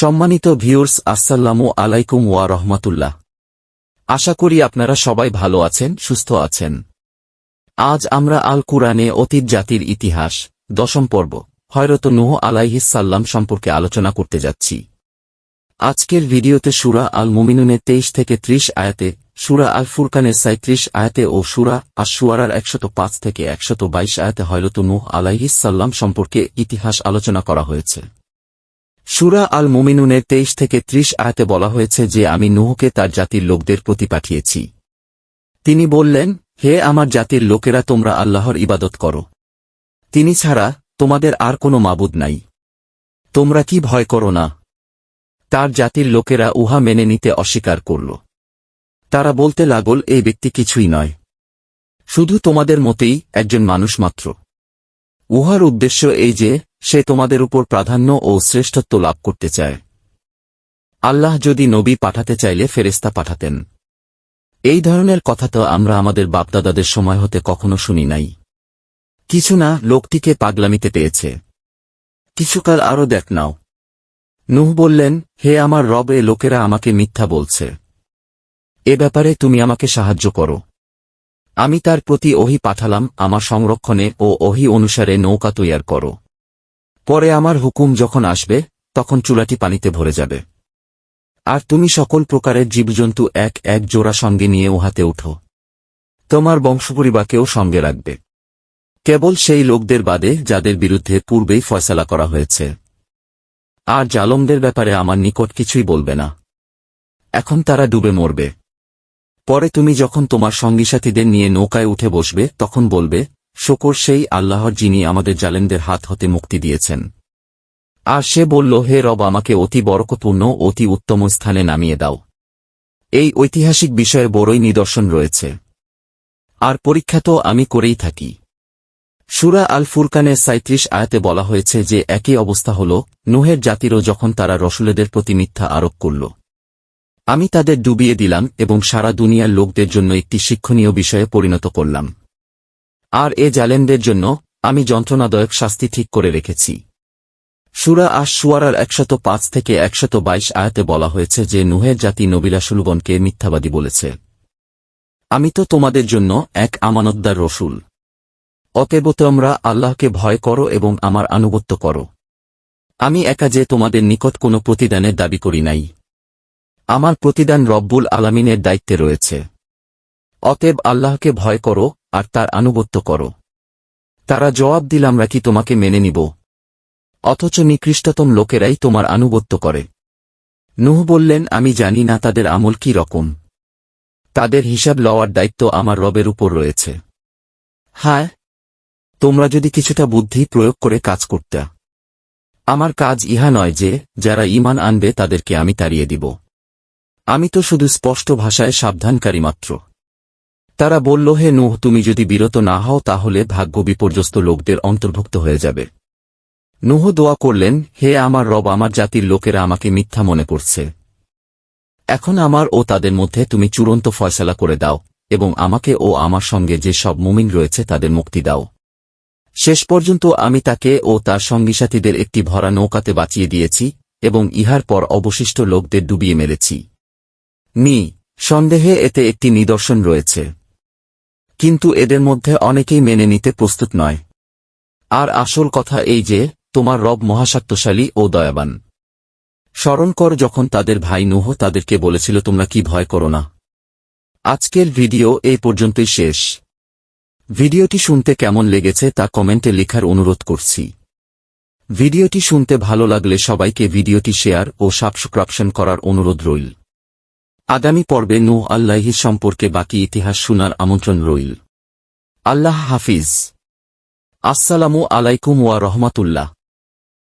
সম্মানিত ভিউর্স আসসালামু আলাইকুম ওয়া রহমাতুল্লাহ। আশা করি আপনারা সবাই ভালো আছেন, সুস্থ আছেন। আজ আমরা আল কুরআনে অতীত জাতির ইতিহাস, দশম পর্ব, হয়রত নুহ আলাইহিসাল্লাম সম্পর্কে আলোচনা করতে যাচ্ছি। আজকের ভিডিওতে সুরা আল মুমিনুনে তেইশ থেকে ত্রিশ আয়াতে, সুরা আল ফুরকানের সাঁত্রিশ আয়াতে ও সুরা আশুয়ারার একশত পাঁচ থেকে একশত বাইশ আয়াতে হয়রত নুহ আলাইহিসাল্লাম সম্পর্কে ইতিহাস আলোচনা করা হয়েছে। সুরা আল মুমিনুনের তেইশ থেকে ত্রিশ আয়াতে বলা হয়েছে যে আমি নুহকে তার জাতির লোকদের প্রতি পাঠিয়েছি তিনি বললেন, হে আমার জাতির লোকেরা তোমরা আল্লাহর ইবাদত করো। তিনি ছাড়া তোমাদের আর কোনো মাবুদ নাই। তোমরা কি ভয় করো না? তার জাতির লোকেরা উহা মেনে নিতে অস্বীকার করল। তারা বলতে লাগল, এই ব্যক্তি কিছুই নয়। শুধু তোমাদের মতেই একজন মানুষ মাত্র। উহার উদ্দেশ্য এই যে সে তোমাদের উপর প্রাধান্য ও শ্রেষ্ঠত্ব লাভ করতে চায়। আল্লাহ যদি নবী পাঠাতে চাইলে ফেরেস্তা পাঠাতেন। এই ধরনের কথা তো আমরা আমাদের বাপদাদাদের সময় হতে কখনো শুনি নাই। কিছু না, লোকটিকে পাগলামিতে পেয়েছে। কিছুকাল আরও দেখ নাও। নুহ বললেন, হে আমার রব, এ লোকেরা আমাকে মিথ্যা বলছে। এ ব্যাপারে তুমি আমাকে সাহায্য করো। আমি তার প্রতি ওহি পাঠালাম, আমার সংরক্ষণে ও ওহি অনুসারে নৌকা তৈয়ার করো। পরে আমার হুকুম যখন আসবে, তখন চুলাটি পানিতে ভরে যাবে। আর তুমি সকল প্রকারের জীবজন্তু এক এক জোড়া সঙ্গে নিয়ে উহাতে উঠো। তোমার বংশপরিবারকেও সঙ্গে রাখবে। কেবল সেই লোকদের বাদে যাদের বিরুদ্ধে পূর্বেই ফয়সালা করা হয়েছে। আর জালমদের ব্যাপারে আমার নিকট কিছুই বলবে না। এখন তারা ডুবে মরবে। পরে তুমি যখন তোমার সঙ্গীসাথীদের নিয়ে নৌকায় উঠে বসবে, তখন বলবে শকর সেই আল্লাহর যিনি আমাদের জালেনদের হাত হতে মুক্তি দিয়েছেন। আর সে বলল, হে রব, আমাকে অতি বরকপূর্ণ অতি উত্তম স্থানে নামিয়ে দাও। এই ঐতিহাসিক বিষয়ে বড়ই নিদর্শন রয়েছে। আর পরীক্ষা তো আমি করেই থাকি। সুরা আল ফুরকানের সাঁত্রিশ আয়াতে বলা হয়েছে যে, একই অবস্থা হল, নুহের জাতিরও যখন তারা রসুলেদের প্রতি মিথ্যা আরোপ করল। আমি তাদের ডুবিয়ে দিলাম এবং সারা দুনিয়ার লোকদের জন্য একটি শিক্ষণীয় বিষয়ে পরিণত করলাম। আর এ জালেমদের জন্য আমি যন্ত্রণাদায়ক শাস্তি ঠিক করে রেখেছি। সুরা আশ সুয়ারার একশত পাঁচ থেকে একশত বাইশ আয়াতে বলা হয়েছে যে নুহের জাতি নবিলাসুলগণকে মিথ্যাবাদী বলেছে। আমি তো তোমাদের জন্য এক আমানতদার রসুল। অতএব তোমরা আল্লাহকে ভয় করো এবং আমার আনুগত্য করো। আমি একা যে তোমাদের নিকট কোনো প্রতিদানের দাবি করি নাই। আমার প্রতিদান রব্বুল আলামিনের দায়িত্বে রয়েছে। অতএব আল্লাহকে ভয় করো আর তার আনুগত্য করো। তারা জবাব দিলাম কি তোমাকে মেনে নিব? অথচ নিকৃষ্টতম লোকেরাই তোমার আনুগত্য করে। নুহ বললেন, আমি জানি না তাদের আমল কি রকম। তাদের হিসাব লওয়ার দায়িত্ব আমার রবের উপর রয়েছে। হ্যাঁ তোমরা যদি কিছুটা বুদ্ধি প্রয়োগ করে কাজ করতে। আমার কাজ ইহা নয় যে, যারা ইমান আনবে তাদেরকে আমি তাড়িয়ে দিব। আমি তো শুধু স্পষ্ট ভাষায় সাবধানকারী মাত্র। তারা বলল, হে নুহ, তুমি যদি বিরত না হও, তাহলে ভাগ্য বিপর্যস্ত লোকদের অন্তর্ভুক্ত হয়ে যাবে। নুহ দোয়া করলেন, হে আমার রব, আমার জাতির লোকেরা আমাকে মিথ্যা মনে করছে। এখন আমার ও তাদের মধ্যে তুমি চূড়ান্ত ফয়সালা করে দাও, এবং আমাকে ও আমার সঙ্গে যে সব মুমিন রয়েছে তাদের মুক্তি দাও। শেষ পর্যন্ত আমি তাকে ও তার সঙ্গীসাথীদের একটি ভরা নৌকাতে বাঁচিয়ে দিয়েছি, এবং ইহার পর অবশিষ্ট লোকদের ডুবিয়ে মেরেছি। মি, সন্দেহে এতে একটি নিদর্শন রয়েছে। কিন্তু এদের মধ্যে অনেকেই মেনে নিতে প্রস্তুত নয়। আর আসল কথা এই যে, তোমার রব মহাশাক্তশালী ও দয়াবান। স্মরণ কর যখন তাদের ভাই নুহ তাদেরকে বলেছিল, তোমরা কি ভয় করো না? আজকের ভিডিও এই পর্যন্তই শেষ। ভিডিওটি শুনতে কেমন লেগেছে তা কমেন্টে লেখার অনুরোধ করছি। ভিডিওটি শুনতে ভালো লাগলে সবাইকে ভিডিওটি শেয়ার ও সাবস্ক্রাপশন করার অনুরোধ রইল। আগামী পর্বে নূহ আল্লাহি সম্পর্কে বাকি ইতিহাস শোনার আমন্ত্রণ রইল। আল্লাহ হাফিজ। আসসালামু আলাইকুম ওয়া রহমাতুল্লাহ।